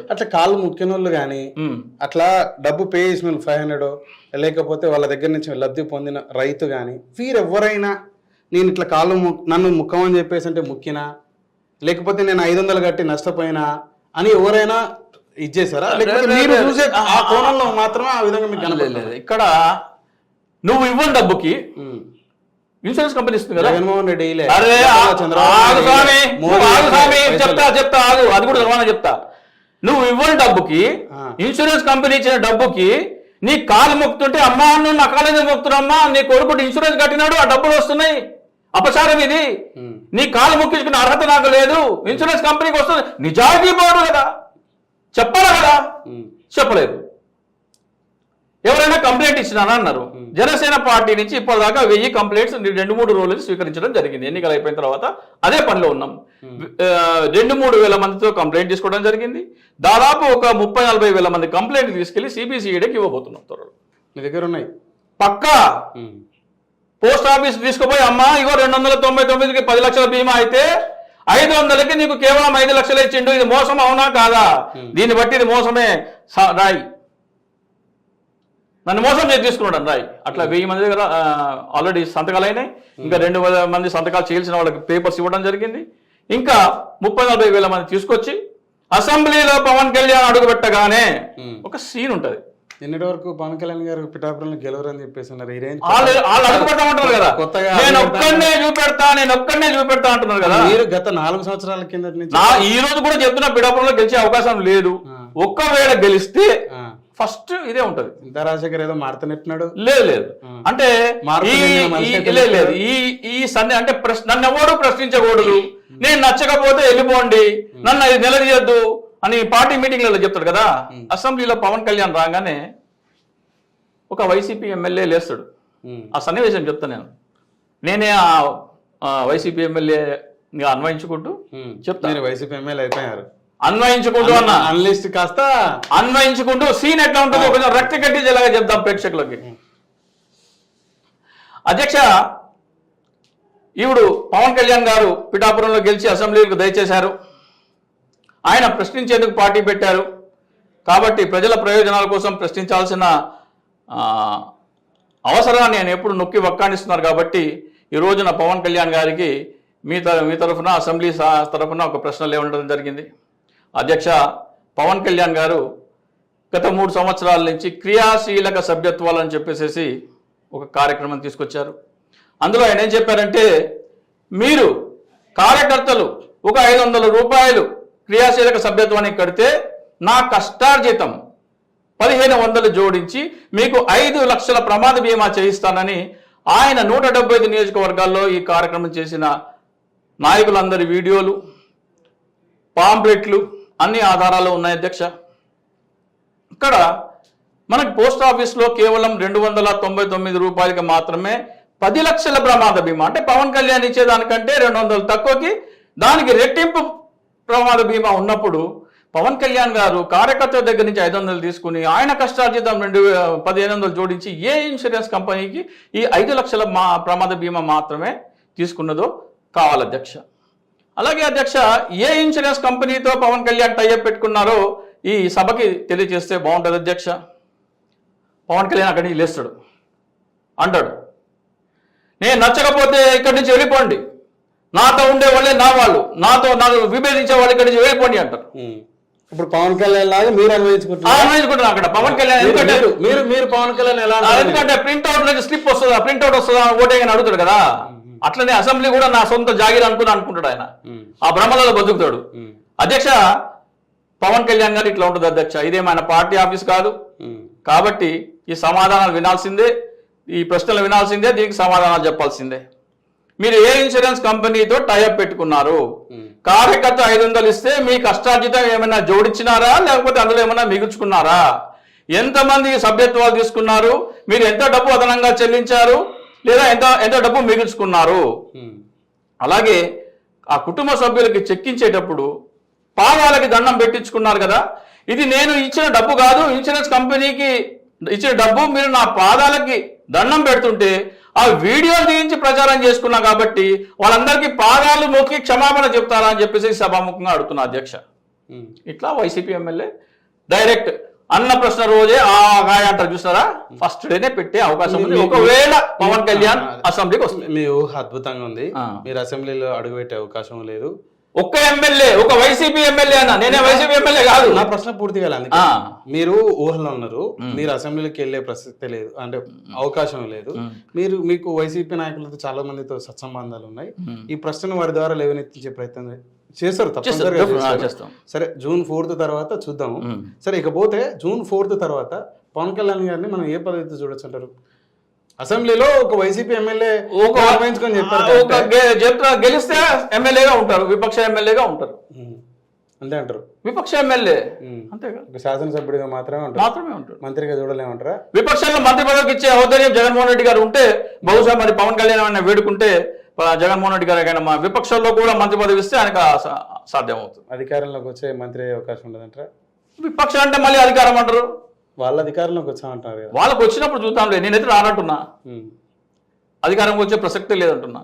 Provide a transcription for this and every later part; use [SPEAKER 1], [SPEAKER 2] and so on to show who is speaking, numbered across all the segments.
[SPEAKER 1] అట్లా కాళ్ళు ముక్కిన వాళ్ళు కానీ. అట్లా డబ్బు పే చేసిన వాళ్ళు ఫైవ్ హండ్రెడ్ లేకపోతే వాళ్ళ దగ్గర నుంచి లబ్ధి పొందిన రైతు కానీ వీరెవరైనా నేను ఇట్లా కాళ్ళు నన్ను ముక్కమని చెప్పేసి అంటే ముక్కినా లేకపోతే నేను ఐదు వందలు కట్టి నష్టపోయినా అని ఎవరైనా ఇచ్చేసారా లేకపోతే మీరు. చూసే ఆ కోణంలో మాత్రమే ఆ విధంగా మీకు
[SPEAKER 2] లేదు,
[SPEAKER 1] కనపడలేదు
[SPEAKER 2] లేదు. ఇక్కడ నువ్వు ఇవ్వని డబ్బుకి ఇన్సూరెన్స్ కంపెనీ ఇస్తుంది కదా?
[SPEAKER 1] జగన్మోహన్ రెడ్డి.
[SPEAKER 2] చెప్తా చెప్తా ఆగు. అది కూడా చెప్తా. నువ్వు ఇవ్వని డబ్బుకి. ఇన్సూరెన్స్ కంపెనీ ఇచ్చిన డబ్బుకి నీ కాలు మొక్కుతుంటే అమ్మా నువ్వు నా కాలేజీ మొక్కుతున్నామ్మా నీ కొడుకు ఇన్సూరెన్స్ కట్టినాడు ఆ డబ్బులు వస్తున్నాయి. అపచారం ఇది. నీ కాలు మొక్కించుకున్న అర్హత నాకు లేదు. ఇన్సూరెన్స్ కంపెనీకి వస్తుంది. నిజాయితీ పోడు కదా. చెప్పాలి కదా. చెప్పలేదు. ఎవరైనా కంప్లైంట్ ఇచ్చినానా అన్నారు. జనసేన పార్టీ నుంచి ఇప్పటిదాకా వెయ్యి కంప్లైంట్స్ రెండు మూడు రోజులు స్వీకరించడం జరిగింది. ఎన్నికలు అయిపోయిన తర్వాత అదే పనిలో ఉన్నాం. రెండు మూడు వేల మందితో కంప్లైంట్ తీసుకోవడం జరిగింది. దాదాపు ఒక ముప్పై నలభై వేల మంది కంప్లైంట్ తీసుకెళ్ళి సిబిసిఐడికి ఇవ్వబోతున్నాం త్వరలో.
[SPEAKER 1] మీ దగ్గర ఉన్నాయి.
[SPEAKER 2] పక్కా. పోస్ట్ ఆఫీస్ తీసుకుపోయి అమ్మా ఇగో రెండు వందల తొంభై తొమ్మిదికి పది లక్షల బీమా అయితే ఐదు వందలకి నీకు కేవలం ఐదు లక్షలు ఇచ్చిండు. ఇది మోసం అవునా కాదా? దీన్ని బట్టి ఇది మోసమే రాయి. నన్ను మోసం చేసి తీసుకున్నాడు రాయి. అట్లా వెయ్యి మంది దగ్గర ఆల్రెడీ సంతకాలు అయినాయి. ఇంకా రెండు వేల మంది సంతకాలు చేయాల్సిన వాళ్ళకి పేపర్స్ ఇవ్వడం జరిగింది. ఇంకా ముప్పై నలభై వేల మంది తీసుకొచ్చి అసెంబ్లీలో పవన్ కళ్యాణ్ అడుగు పెట్టగానే. ఒక సీన్ ఉంటది.
[SPEAKER 1] నిన్నటి వరకు పవన్ కళ్యాణ్ గారు పిఠాపురంలో గెలవరని చెప్పేసి ఉన్నారు ఈ రేంజ్
[SPEAKER 2] వాళ్ళు వాళ్ళు అడుగు ఉంటారు కదా.
[SPEAKER 1] కొత్తగా
[SPEAKER 2] నేను ఒక్కడనే చూపెడతా నేను ఒక్కడనే చూపెడతా అంటున్నారు కదా.
[SPEAKER 1] మీరు గత నాలుగు సంవత్సరాల కింద
[SPEAKER 2] ఈ రోజు కూడా చెప్తున్నా పిడాపురంలో గెలిచే అవకాశం లేదు. ఒక్కవేళ గెలిస్తే ఫస్ట్ ఇదే ఉంటది.
[SPEAKER 1] ఇంత రాజశేఖర్ ఏదో మారుతున్నట్టున్నాడు
[SPEAKER 2] లేదు లేదు. అంటే లేదు లేదు. ఈ ఈ సందే అంటే ప్రశ్న నన్ను ఎవడు ప్రశ్నించకూడదు? నేను నచ్చకపోతే వెళ్ళిపోండి. నన్ను అది నిలదీయద్దు అని పార్టీ మీటింగ్లలో చెప్తాడు కదా. అసెంబ్లీలో పవన్ కళ్యాణ్ రాగానే ఒక వైసీపీ ఎమ్మెల్యే లేస్తాడు. ఆ సన్నివేశం చెప్తా నేను. నేనే ఆ వైసీపీ ఎమ్మెల్యే అన్వయించుకుంటూ
[SPEAKER 1] ఉమ్.
[SPEAKER 2] చెప్తా.
[SPEAKER 1] మీరు వైసీపీ ఎమ్మెల్యే అయిపోయారు.
[SPEAKER 2] అన్వయించుకుంటూ అన్న.
[SPEAKER 1] అనలిస్ట్ కాస్త
[SPEAKER 2] అన్వయించుకుంటూ సీన్ ఎట్లా ఉంటుందో కొంచెం రక్త కట్టించేలాగా చెప్దాం ప్రేక్షకులకి. అధ్యక్ష ఈవిడు పవన్ కళ్యాణ్ గారు పిఠాపురంలో గెలిచి అసెంబ్లీకి దయచేశారు. ఆయన ప్రశ్నించేందుకు పార్టీ పెట్టారు. కాబట్టి ప్రజల ప్రయోజనాల కోసం ప్రశ్నించాల్సిన అవసరాన్ని ఆయన ఎప్పుడు నొక్కి వక్కాణిస్తున్నారు కాబట్టి ఈ రోజున పవన్ కళ్యాణ్ గారికి మీ మీ తరఫున అసెంబ్లీ తరఫున ఒక ప్రశ్న లేవడం జరిగింది. అధ్యక్ష పవన్ కళ్యాణ్ గారు గత మూడు సంవత్సరాల నుంచి క్రియాశీలక సభ్యత్వాలని చెప్పేసి ఒక కార్యక్రమం తీసుకొచ్చారు. అందులో ఆయన ఏం చెప్పారంటే మీరు కార్యకర్తలు ఒక ఐదు వందల రూపాయలు క్రియాశీలక సభ్యత్వానికి కడితే నా కష్టార్జితం పదిహేను వందలు జోడించి మీకు ఐదు లక్షల ప్రమాద బీమా చేయిస్తానని ఆయన నూట డెబ్బై ఐదు నియోజకవర్గాల్లో ఈ కార్యక్రమం చేసిన నాయకులందరి వీడియోలు పాంప్లెట్లు అన్ని ఆధారాలు ఉన్నాయి అధ్యక్ష. ఇక్కడ మనకి పోస్ట్ ఆఫీస్లో కేవలం రెండు వందల తొంభై తొమ్మిది రూపాయలకి మాత్రమే పది లక్షల ప్రమాద బీమా అంటే పవన్ కళ్యాణ్ ఇచ్చేదానికంటే రెండు వందలు తక్కువకి దానికి రెట్టింపు ప్రమాద బీమా ఉన్నప్పుడు పవన్ కళ్యాణ్ గారు కార్యకర్తల దగ్గర నుంచి ఐదు వందలు తీసుకుని ఆయన కష్టార్జితం రెండు పదిహేను వందలు జోడించి ఏ ఇన్సూరెన్స్ కంపెనీకి ఈ ఐదు లక్షల మా ప్రమాద బీమా మాత్రమే తీసుకున్నదో కావాలి అధ్యక్ష. అలాగే అధ్యక్ష ఏ ఇన్సూరెన్స్ కంపెనీతో పవన్ కళ్యాణ్ టైఅప్ పెట్టుకున్నారో ఈ సభకి తెలియజేస్తే బాగుంటుంది అధ్యక్ష. పవన్ కళ్యాణ్ అక్కడి నుంచి లేస్తాడు. అంటాడు. నేను నచ్చకపోతే ఇక్కడి నుంచి వెళ్ళిపోండి. నాతో ఉండే వాళ్ళే నా వాళ్ళు. నాతో నన్ను విభేదించే వాళ్ళు ఇక్కడి నుంచి వెళ్ళిపోండి అంటారు.
[SPEAKER 1] ఇప్పుడు పవన్ కళ్యాణ్ లాగా మీరు అనుభవించుకుంటున్నారు.
[SPEAKER 2] అక్కడ. పవన్ కళ్యాణ్ ఎందుకంటే
[SPEAKER 1] మీరు- మీరు పవన్ కళ్యాణ్ ఎలా?
[SPEAKER 2] ఎందుకంటే ప్రింట్ అవుట్ నుంచి స్లిప్ వస్తుందా? ప్రింట్ అవుట్ వస్తుందా? ఓటేయని అడుగుతాడు కదా. అట్లనే అసెంబ్లీ కూడా నా సొంత జాగిర్ అనుకుని అనుకుంటాడు ఆయన. ఆ భ్రమలలో బతుకుతాడు. అధ్యక్ష పవన్ కళ్యాణ్ గారు ఇట్లా ఉంటుంది అధ్యక్ష. ఇదేమైనా పార్టీ ఆఫీస్ కాదు. కాబట్టి ఈ సమాధానాలు వినాల్సిందే ఈ ప్రశ్నలు వినాల్సిందే దీనికి సమాధానాలు చెప్పాల్సిందే. మీరు ఏ ఇన్సూరెన్స్ కంపెనీతో టైఅప్ పెట్టుకున్నారు. కార్యకర్త ఐదు వందలు ఇస్తే మీ కష్టార్జితం ఏమైనా జోడించినారా? లేకపోతే అందులో ఏమైనా మిగుల్చుకున్నారా? ఎంతమంది సభ్యత్వాలు తీసుకున్నారు? మీరు ఎంత డబ్బు అదనంగా చెల్లించారు? లేదా ఎంత ఎంత డబ్బు మిగుల్చుకున్నారు. అలాగే ఆ కుటుంబ సభ్యులకి చెక్కించేటప్పుడు పాదాలకి దండం పెట్టించుకున్నారు కదా ఇది నేను ఇచ్చిన డబ్బు కాదు ఇన్సూరెన్స్ కంపెనీకి ఇచ్చిన డబ్బు మీరు నా పాదాలకి దండం పెడుతుంటే ఆ వీడియో తీయించి ప్రచారం చేసుకున్నా కాబట్టి వాళ్ళందరికీ పాదాలు మొక్కి క్షమాపణ చెప్తారా అని చెప్పేసి సభాముఖంగా అడుగుతున్నా అధ్యక్ష. ఇట్లా వైసీపీ ఎమ్మెల్యే డైరెక్ట్ అన్న ప్రశ్న రోజే ఆ గాయ అంటారు చూసారా ఫస్ట్ డేనే పెట్టే అవకాశం ఉంది. ఒకవేళ పవన్ కళ్యాణ్ అసెంబ్లీకి వస్తుంది.
[SPEAKER 1] మీ ఊహ అద్భుతంగా ఉంది. మీరు అసెంబ్లీలో అడుగుపెట్టే అవకాశం లేదు.
[SPEAKER 2] ఒక్క ఎమ్మెల్యే ఒక వైసీపీ ఎమ్మెల్యే అన్న నేనే వైసీపీ ఎమ్మెల్యే కాదు.
[SPEAKER 1] నా ప్రశ్న పూర్తి కాలే అందుకే.
[SPEAKER 2] ఆ.
[SPEAKER 1] మీరు ఊహలో ఉన్నారు. మీరు అసెంబ్లీకి వెళ్ళే ప్రసక్తే లేదు అంటే అవకాశం లేదు. మీరు మీకు వైసీపీ నాయకులతో చాలా మందితో సత్సంబంధాలు ఉన్నాయి. ఈ ప్రశ్న వారి ద్వారా లేవనెత్తించే ప్రయత్నం చేస్తారు తప్పనిసరిగా.
[SPEAKER 2] చేస్తాం.
[SPEAKER 1] సరే జూన్ ఫోర్త్ తర్వాత చూద్దాము. సరే ఇకపోతే జూన్ ఫోర్త్ తర్వాత పవన్ కళ్యాణ్ గారిని మనం ఏ పదవితో చూడొచ్చు అంటారు అసెంబ్లీలో ఒక వైసీపీ ఎమ్మెల్యే చెప్పారు
[SPEAKER 2] గెలిస్తే ఎమ్మెల్యేగా ఉంటారు విపక్ష ఎమ్మెల్యేగా ఉంటారు.
[SPEAKER 1] అంతే అంటారు
[SPEAKER 2] విపక్ష ఎమ్మెల్యే. అంతేగా
[SPEAKER 1] ఒక శాసనసభ్యుడిగా మాత్రమే ఉంటారు
[SPEAKER 2] మాత్రమే ఉంటారు
[SPEAKER 1] మంత్రిగా చూడలేమంటారా
[SPEAKER 2] విపక్షంలో మంత్రి పదవికి ఇచ్చే ఔదర్యం జగన్మోహన్ రెడ్డి గారు ఉంటే బహుశా మరి పవన్ కళ్యాణ్ వేడుకుంటే జగన్మోహన్ రెడ్డి గారు మా విపక్షంలో కూడా మంత్రి పదవి ఇస్తే ఆయనకు సాధ్యం అవుతుంది.
[SPEAKER 1] అధికారంలోకి వచ్చే మంత్రి అయ్యే అవకాశం ఉండదంటారా
[SPEAKER 2] విపక్షం అంటే మళ్ళీ అధికారం అంటారు?
[SPEAKER 1] వాళ్ళ అధికారంలోకి వచ్చామంటారు
[SPEAKER 2] వాళ్ళకు వచ్చినప్పుడు చూద్దాంలే నేనైతే రానంటున్నా
[SPEAKER 1] మ్మ్.
[SPEAKER 2] అధికారంకి వచ్చే ప్రసక్తే లేదంటున్నా.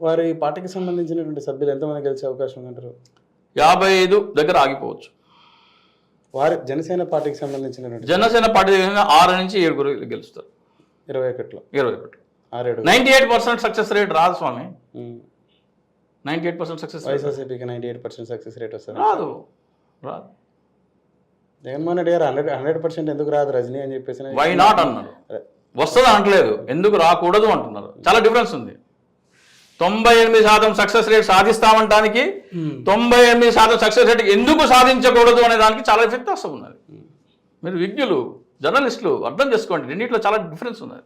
[SPEAKER 1] వారి పార్టీకి సంబంధించినటువంటి సభ్యులు ఎంతమంది గెలిచే అవకాశం ఉందంటారు?
[SPEAKER 2] యాభై ఐదు దగ్గర ఆగిపోవచ్చు.
[SPEAKER 1] వారి జనసేన పార్టీకి సంబంధించినటువంటి
[SPEAKER 2] జనసేన పార్టీ ఆరు నుంచి ఏడుగురు గెలుస్తారు.
[SPEAKER 1] ఇరవై ఒకటిలో.
[SPEAKER 2] ఇరవై ఒకటి ninety eight percent success rate రాదు స్వామి. నైన్టీ ఎయిట్ పర్సెంట్ సక్సెస్
[SPEAKER 1] వైఎస్ఆర్సీపీకి ninety eight percent success rate వస్తుంది?
[SPEAKER 2] రాదు. రాదు.
[SPEAKER 1] జగన్మోహన్ రెడ్డి గారు హండ్రెడ్ హండ్రెడ్ పర్సెంట్ ఎందుకు రాదు రజనీ అని చెప్పేసి
[SPEAKER 2] వై నాట్ అన్నారు. వస్తుంది అనట్లేదు. ఎందుకు రాకూడదు అంటున్నారు. చాలా డిఫరెన్స్ ఉంది. తొంభై ఎనిమిది శాతం సక్సెస్ రేట్ సాధిస్తామంటానికి తొంభై ఎనిమిది శాతం సక్సెస్ రేట్ ఎందుకు సాధించకూడదు అనే దానికి చాలా వ్యత్యాసం ఉన్నది. మీరు విజ్ఞులు జర్నలిస్టులు అర్థం చేసుకోండి. రెండింటిలో చాలా డిఫరెన్స్ ఉన్నది.